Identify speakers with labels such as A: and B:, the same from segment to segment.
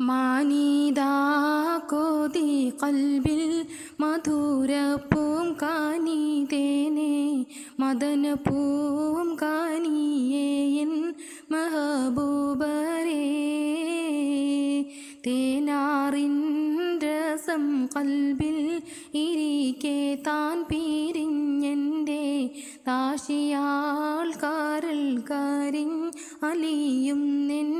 A: മാനീതാ കോതി കൽബിൽ മധുരപ്പൂം കാനീതേനെ മദനപ്പൂം കാനിയേയൻ മഹബൂബരേ. തേനാറിൻ രസം കൽബിൽ ഇരിക്കെ താൻ പിരിഞ്ഞെന്റെ താശിയാൾ കാരൽ കാരിൻ അലിയും നിന്റെ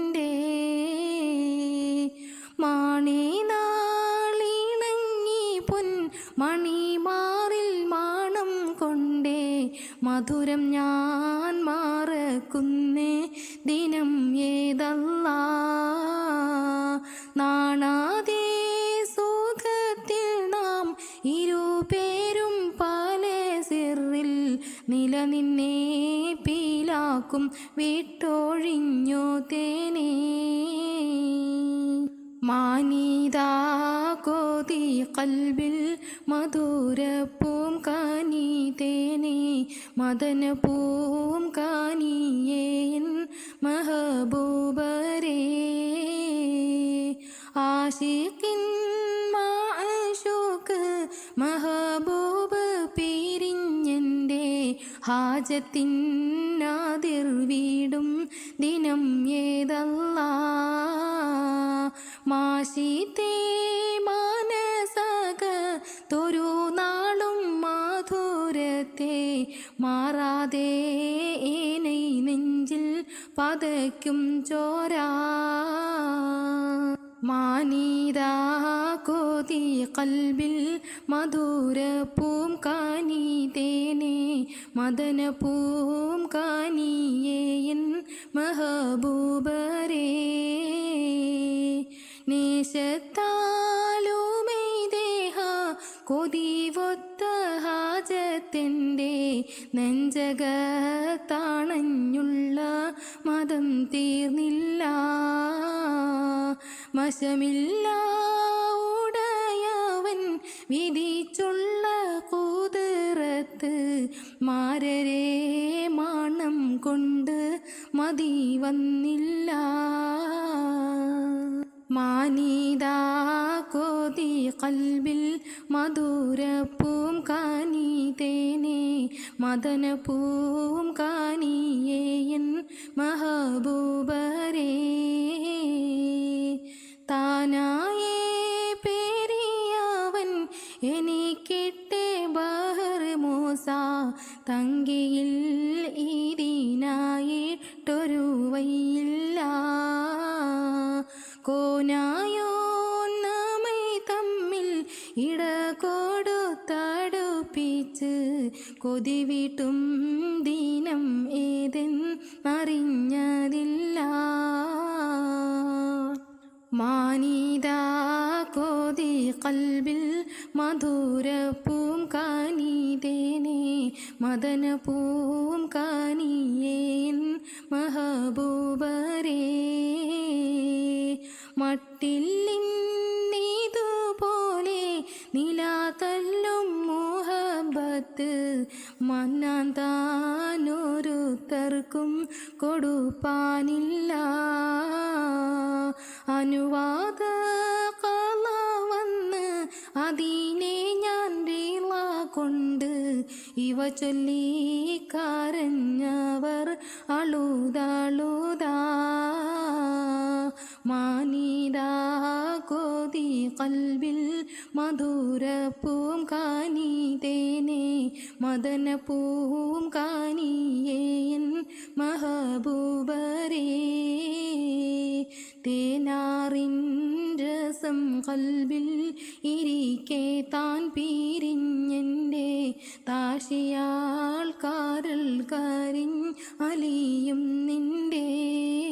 A: മണിമാറിൽ മാണം കൊണ്ടേ മധുരം ഞാൻ മാറക്കുന്നേ. ദിനം ഏതല്ല? നാണാതേ സുഖത്തിൽ നാം ഇരുപേരും പല സിറിൽ നിലനിന്നേ പീലാക്കും വിട്ടൊഴിഞ്ഞു തേനേ. മാനീതാ കോതി കൽബിൽ മധുരപ്പൂം കാനി തേനേ മദനപ്പൂം കാനിയേൻ മഹബൂബരേ. ആശിക്കിൻ മാഷൂക്ക് മഹബൂബ് പിരിഞ്ഞെന്റെ ഹാജത്തിനാതിർ വീടും ദിനം ഏതല്ല. മാശിത്തേ മാറാതെ ഏനൈ നെഞ്ചിൽ പതയ്ക്കും ചോരാ. മാനീതാ കോതി കൽബിൽ മധുര പൂം കാനി തേനെ മദന പൂം കാനിയേയൻ മഹബൂബരേ. നേശത്താലുമൈ ദേഹ കൊതിവൊത്ത ഹാജത്തിന്റെ നെഞ്ചകത്താണഞ്ഞുള്ള മതം തീർന്നില്ല. മശമില്ല ഉടയവൻ വിധിച്ചുള്ള കൂതിറത്ത് മാരരെ മാണം കൊണ്ട് മതി വന്നില്ല. മാനീതാ കോതി കൽബിൽ മധുരപ്പൂം കാനി തേനെ മദനപ്പൂം കാനിയേയൻ മഹബൂബരേ. താനായേ പേരിയാവൻ എനിക്കിട്ടേ ബഹർ മോസ തങ്കിയിൽ ഇടകൊടുത്തടുപ്പിച്ച് കൊതിവിട്ടും ദീനം ഏതെന്നറിഞ്ഞതില്ല മാനീത കോതി കൽബിൽ മധുരപ്പൂം കാനീതേനെ മദനപ്പൂം കാനിയേൻ മഹബൂബരേ. മട്ടില്ലിന്നീതുപോലെ മോഹബത്ത് മന്നാൻ താനോരുത്തർക്കും കൊടുപ്പാനില്ല. അനുവാദ കാല വന്ന് അതിനെ ഞാൻ വീള കൊണ്ട് ഇവ ചൊല്ലി കരഞ്ഞവർ അളുതളുതാ. കോതി കൽബിൽ മധുരപ്പൂം കാനി തേനെ മദനപ്പൂം കാനിയേൻ മഹബൂബരേ. തേനാറിൻ രസം കൽബിൽ ഇരിക്കെ താൻ പീരിഞ്ഞെന്റെ താശിയാൾ കാരൽ കാരിൻ അലിയും നിന്റെ.